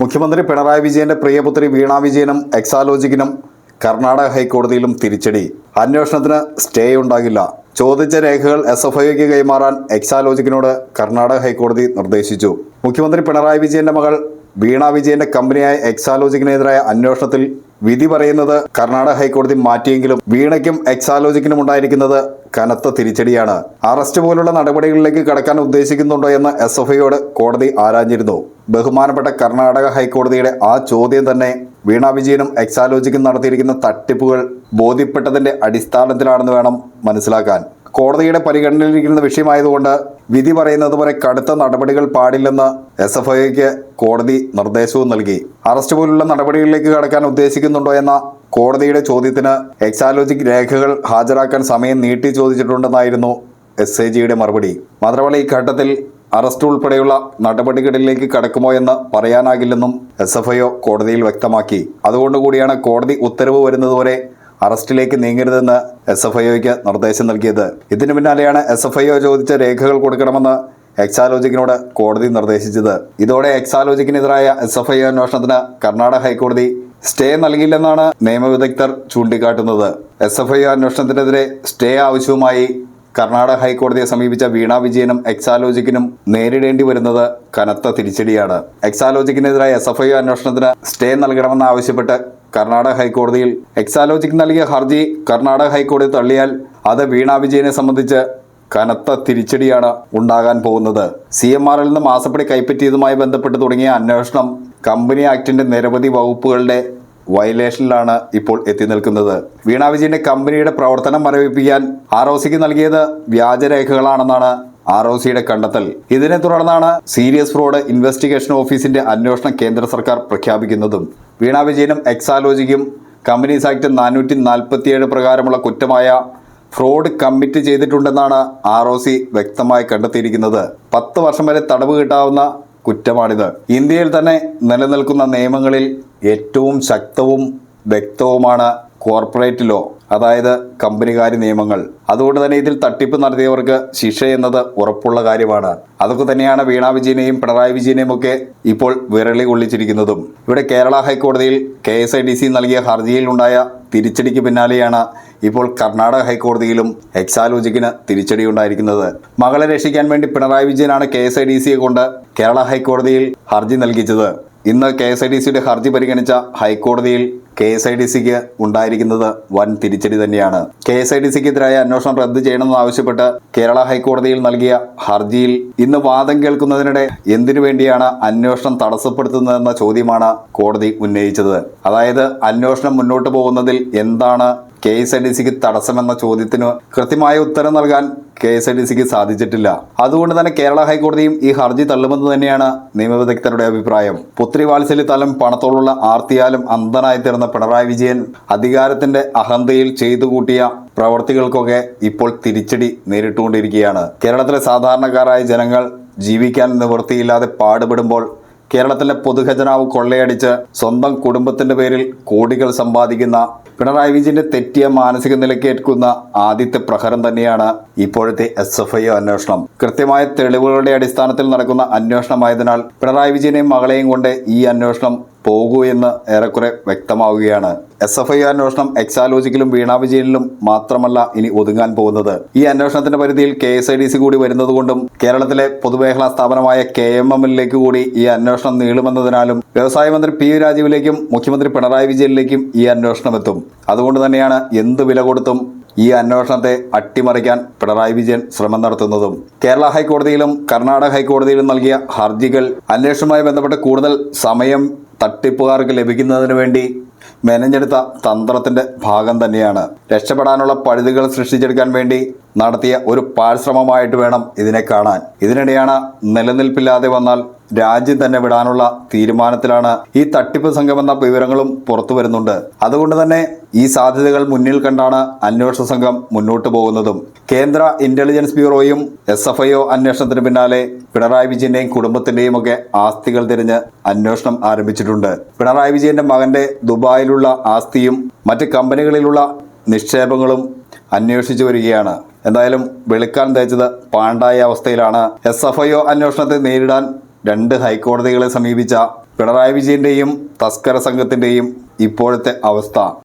മുഖ്യമന്ത്രി പിണറായി വിജയന്റെ പ്രിയപുത്രി വീണ വിജയനും എക്സാലോജിക്കിനും കർണാടക ഹൈക്കോടതിയിലും തിരിച്ചടി. അന്വേഷണത്തിന് സ്റ്റേ ഉണ്ടാകില്ല. ചോദിച്ച രേഖകൾ എസ് എഫ് ഐക്ക് കൈമാറാൻ എക്സാലോജിക്കിനോട് കർണാടക ഹൈക്കോടതി നിർദ്ദേശിച്ചു. മുഖ്യമന്ത്രി പിണറായി വിജയന്റെ മകൾ വീണ വിജയന്റെ കമ്പനിയായ എക്സാലോജിക്കിനെതിരായ അന്വേഷണത്തിൽ വിധി പറയുന്നത് കർണാടക ഹൈക്കോടതി മാറ്റിയെങ്കിലും വീണയ്ക്കും എക്സാലോജിക്കിനും ഉണ്ടായിരിക്കുന്നത് കനത്ത തിരിച്ചടിയാണ്. അറസ്റ്റ് പോലുള്ള നടപടികളിലേക്ക് കടക്കാൻ ഉദ്ദേശിക്കുന്നുണ്ടോ എന്ന് എസ് എഫ് ഐയോട് കോടതി ആരാഞ്ഞിരുന്നു. ബഹുമാനപ്പെട്ട കർണാടക ഹൈക്കോടതിയുടെ ആ ചോദ്യം തന്നെ വീണ വിജയനും എക്സാലോജിക്കും നടത്തിയിരിക്കുന്ന തട്ടിപ്പുകൾ ബോധ്യപ്പെട്ടതിന്റെ അടിസ്ഥാനത്തിലാണെന്ന് വേണം മനസ്സിലാക്കാൻ. കോടതിയുടെ പരിഗണനയിലിരിക്കുന്ന വിഷയമായതുകൊണ്ട് വിധി പറയുന്നത് വരെ കടുത്ത നടപടികൾ പാടില്ലെന്ന് എസ് എഫ് ഐക്ക് കോടതി നിർദ്ദേശവും നൽകി. അറസ്റ്റ് പോലുള്ള നടപടികളിലേക്ക് കടക്കാൻ ഉദ്ദേശിക്കുന്നുണ്ടോ എന്ന കോടതിയുടെ ചോദ്യത്തിന് എക്സാലോജിക് രേഖകൾ ഹാജരാക്കാൻ സമയം നീട്ടി ചോദിച്ചിട്ടുണ്ടെന്നായിരുന്നു എസ് ഐ ജിയുടെ മറുപടി. മാത്രമല്ല ഈ ഘട്ടത്തിൽ അറസ്റ്റ് ഉൾപ്പെടെയുള്ള നടപടികളിലേക്ക് കടക്കുമോ എന്ന് പറയാനാകില്ലെന്നും എസ് എഫ് ഐ കോടതിയിൽ വ്യക്തമാക്കി. അതുകൊണ്ടുകൂടിയാണ് കോടതി ഉത്തരവ് വരുന്നതുവരെ അറസ്റ്റിലേക്ക് നീങ്ങരുതെന്ന് എസ് എഫ് ഐഒക്ക് നിർദ്ദേശം നൽകിയത്. ഇതിനു പിന്നാലെയാണ് എസ് എഫ് ഐഒ ചോദിച്ച രേഖകൾ കൊടുക്കണമെന്ന് എക്സാലോജിക്കിനോട് കോടതി നിർദ്ദേശിച്ചത്. ഇതോടെ എക്സാലോജിക്കിനെതിരായ എസ് എഫ് ഐ അന്വേഷണത്തിന് കർണാടക ഹൈക്കോടതി സ്റ്റേ നൽകില്ലെന്നാണ് നിയമവിദഗ്ധർ ചൂണ്ടിക്കാട്ടുന്നത്. എസ് എഫ് ഐ അന്വേഷണത്തിനെതിരെ സ്റ്റേ ആവശ്യവുമായി കർണാടക ഹൈക്കോടതിയെ സമീപിച്ച വീണ വിജയനും എക്സാലോജിക്കിനും നേരിടേണ്ടി വരുന്നത് കനത്ത തിരിച്ചടിയാണ്. എക്സാലോജിക്കിനെതിരായ എസ് എഫ് ഐ അന്വേഷണത്തിന് സ്റ്റേ നൽകണമെന്ന് ആവശ്യപ്പെട്ട് കർണാടക ഹൈക്കോടതിയിൽ എക്സാലോജിക് നൽകിയ ഹർജി കർണാടക ഹൈക്കോടതി തള്ളിയാൽ അത് വീണ വിജയനെ സംബന്ധിച്ച് കനത്ത തിരിച്ചടിയാണ് ഉണ്ടാകാൻ പോകുന്നത്. സി എം ആറിൽ നിന്ന് മാസപ്പടി കൈപ്പറ്റിയതുമായി ബന്ധപ്പെട്ട് തുടങ്ങിയ അന്വേഷണം കമ്പനി ആക്ടിന്റെ നിരവധി വകുപ്പുകളുടെ വയലേഷനിലാണ് ഇപ്പോൾ എത്തി നിൽക്കുന്നത്. വീണ വിജയന്റെ കമ്പനിയുടെ പ്രവർത്തനം മരവിപ്പിക്കാൻ ആർ ഒ സിക്ക് നൽകിയത് വ്യാജരേഖകളാണെന്നാണ് ആർ ഒ സിയുടെ കണ്ടെത്തൽ. ഇതിനെ തുടർന്നാണ് സീരിയസ് ഫ്രോഡ് ഇൻവെസ്റ്റിഗേഷൻ ഓഫീസിന്റെ അന്വേഷണം കേന്ദ്ര സർക്കാർ പ്രഖ്യാപിക്കുന്നതും. വീണ വിജയനും എക്സാലോജിക്കും കമ്പനീസ് ആക്ട് നാനൂറ്റി നാൽപ്പത്തിയേഴ് പ്രകാരമുള്ള കുറ്റമായ ഫ്രോഡ് കമ്മിറ്റ് ചെയ്തിട്ടുണ്ടെന്നാണ് ആർ ഒ സി വ്യക്തമായി കണ്ടെത്തിയിരിക്കുന്നത്. പത്ത് വർഷം വരെ തടവ് കിട്ടാവുന്ന കുറ്റമാണിത്. ഇന്ത്യയിൽ തന്നെ നിലനിൽക്കുന്ന നിയമങ്ങളിൽ ഏറ്റവും ശക്തവും വ്യക്തവുമാണ് കോർപ്പറേറ്റ് ലോ. അതായത് കമ്പനികാരി നിയമങ്ങൾ. അതുകൊണ്ട് തന്നെ ഇതിൽ തട്ടിപ്പ് നടത്തിയവർക്ക് ശിക്ഷ എന്നത് ഉറപ്പുള്ള കാര്യമാണ്. അതൊക്കെ തന്നെയാണ് വീണ വിജയനെയും പിണറായി വിജയനെയും ഒക്കെ ഇപ്പോൾ വിരളി കൊള്ളിച്ചിരിക്കുന്നതും. ഇവിടെ കേരള ഹൈക്കോടതിയിൽ K S I D C നൽകിയ ഹർജിയിൽ ഉണ്ടായ തിരിച്ചടിക്ക് പിന്നാലെയാണ് ഇപ്പോൾ കർണാടക ഹൈക്കോടതിയിലും എക്സാലോജിക്കിന് തിരിച്ചടി ഉണ്ടായിരിക്കുന്നത് മകളെ രക്ഷിക്കാൻ വേണ്ടി പിണറായി വിജയനാണ് കെ എസ് ഐ ഡി സിയെ കൊണ്ട് കേരള ഹൈക്കോടതിയിൽ ഹർജി നൽകിച്ചത്. ഇന്ന് കെ എസ് ഐ ഡി സിയുടെ ഹർജി പരിഗണിച്ച ഹൈക്കോടതിയിൽ കെ എസ് ഐ ഡി സിക്ക് ഉണ്ടായിരിക്കുന്നത് വൻ തിരിച്ചടി തന്നെയാണ്. കെ എസ് ഐ ഡി സിക്കെതിരായ അന്വേഷണം റദ്ദു ചെയ്യണമെന്ന് ആവശ്യപ്പെട്ട് കേരള ഹൈക്കോടതിയിൽ നൽകിയ ഹർജിയിൽ ഇന്ന് വാദം കേൾക്കുന്നതിനിടെ എന്തിനു വേണ്ടിയാണ് അന്വേഷണം തടസ്സപ്പെടുത്തുന്നതെന്ന ചോദ്യമാണ് കോടതി ഉന്നയിച്ചത്. അതായത് അന്വേഷണം മുന്നോട്ട് പോകുന്നതിൽ എന്താണ് കെ എസ് ഐ ഡി സിക്ക് തടസ്സമെന്ന ചോദ്യത്തിന് കൃത്യമായ ഉത്തരം നൽകാൻ കെ എസ് ആർ ഡി സിക്ക് സാധിച്ചിട്ടില്ല. അതുകൊണ്ട് തന്നെ കേരള ഹൈക്കോടതിയും ഈ ഹർജി തള്ളുമെന്ന് തന്നെയാണ് നിയമവിദഗ്ധരുടെ അഭിപ്രായം. പുത്രി തലം പണത്തോടുള്ള ആർത്തിയാലും അന്ധനായി തീർന്ന പിണറായി വിജയൻ അധികാരത്തിന്റെ അഹന്തയിൽ ചെയ്തു കൂട്ടിയ പ്രവർത്തികൾക്കൊക്കെ ഇപ്പോൾ തിരിച്ചടി നേരിട്ടുകൊണ്ടിരിക്കുകയാണ്. കേരളത്തിലെ സാധാരണക്കാരായ ജനങ്ങൾ ജീവിക്കാൻ നിവൃത്തിയില്ലാതെ പാടുപെടുമ്പോൾ കേരളത്തിലെ പൊതുഖജനാവ് കൊള്ളയടിച്ച് സ്വന്തം കുടുംബത്തിന്റെ പേരിൽ കോടികൾ സമ്പാദിക്കുന്ന പിണറായി വിജയന്റെ തെറ്റിയ മാനസിക നിലക്കേൽക്കുന്ന ആദ്യത്തെ പ്രഹരം തന്നെയാണ് ഇപ്പോഴത്തെ എസ് എഫ് ഐ അന്വേഷണം. കൃത്യമായ തെളിവുകളുടെ അടിസ്ഥാനത്തിൽ നടക്കുന്ന അന്വേഷണമായതിനാൽ പിണറായി വിജയനെയും മകളെയും കൊണ്ട് ഈ അന്വേഷണം പോകൂ എന്ന് ഏറെക്കുറെ വ്യക്തമാവുകയാണ്. എസ് എഫ് ഐ അന്വേഷണം എക്സാലോജിക്കലും വീണാ വിജയനിലും മാത്രമല്ല ഇനി ഒതുങ്ങാൻ പോകുന്നത്. ഈ അന്വേഷണത്തിന്റെ പരിധിയിൽ K S I D C കൂടി വരുന്നതുകൊണ്ടും കേരളത്തിലെ പൊതുമേഖലാ സ്ഥാപനമായ കെ എം എമ്മിലേക്ക് കൂടി ഈ അന്വേഷണം നീളുമെന്നതിനാലും വ്യവസായ മന്ത്രി പി രാജീവിലേക്കും മുഖ്യമന്ത്രി പിണറായി വിജയനിലേക്കും ഈ അന്വേഷണം എത്തും. അതുകൊണ്ട് തന്നെയാണ് എന്ത് വില കൊടുത്തും ഈ അന്വേഷണത്തെ അട്ടിമറിക്കാൻ പിണറായി വിജയൻ ശ്രമം നടത്തുന്നതും കേരള ഹൈക്കോടതിയിലും കർണാടക ഹൈക്കോടതിയിലും നൽകിയ ഹർജികൾ അന്വേഷണവുമായി ബന്ധപ്പെട്ട് കൂടുതൽ സമയം തട്ടിപ്പുകാർക്ക് ലഭിക്കുന്നതിന് വേണ്ടി മെനഞ്ഞെടുത്ത തന്ത്രത്തിന്റെ ഭാഗം തന്നെയാണ്. രക്ഷപ്പെടാനുള്ള പഴുതുകൾ സൃഷ്ടിച്ചെടുക്കാൻ വേണ്ടി നടത്തിയ ഒരു പാഴ്ശ്രമമായിട്ട് വേണം ഇതിനെ കാണാൻ. ഇതിനിടെയാണ് നിലനിൽപ്പില്ലാതെ വന്നാൽ രാജ്യം തന്നെ വിടാനുള്ള തീരുമാനത്തിലാണ് ഈ തട്ടിപ്പ് സംഘം എന്ന വിവരങ്ങളും പുറത്തു വരുന്നുണ്ട്. അതുകൊണ്ട് തന്നെ ഈ സാധ്യതകൾ മുന്നിൽ കണ്ടാണ് അന്വേഷണ സംഘം മുന്നോട്ട് പോകുന്നതും. കേന്ദ്ര ഇന്റലിജൻസ് ബ്യൂറോയും എസ് എഫ് ഐഒ അന്വേഷണത്തിന് പിന്നാലെ പിണറായി വിജയന്റെയും കുടുംബത്തിന്റെയും ഒക്കെ ആസ്തികൾ തിരിഞ്ഞ് അന്വേഷണം ആരംഭിച്ചിട്ടുണ്ട്. പിണറായി വിജയന്റെ മകന്റെ ദുബായിലുള്ള ആസ്തിയും മറ്റ് കമ്പനികളിലുള്ള നിക്ഷേപങ്ങളും അന്വേഷിച്ചു വരികയാണ്. എന്തായാലും വെളുക്കാൻ തേച്ചത് പാണ്ടായ അവസ്ഥയിലാണ്. എസ് എഫ് ഐ ഒ അന്വേഷണത്തെ നേരിടാൻ രണ്ട് ഹൈക്കോടതികളെ സമീപിച്ച പിണറായി വിജയന്റെയും തസ്കര സംഘത്തിന്റെയും ഇപ്പോഴത്തെ അവസ്ഥ.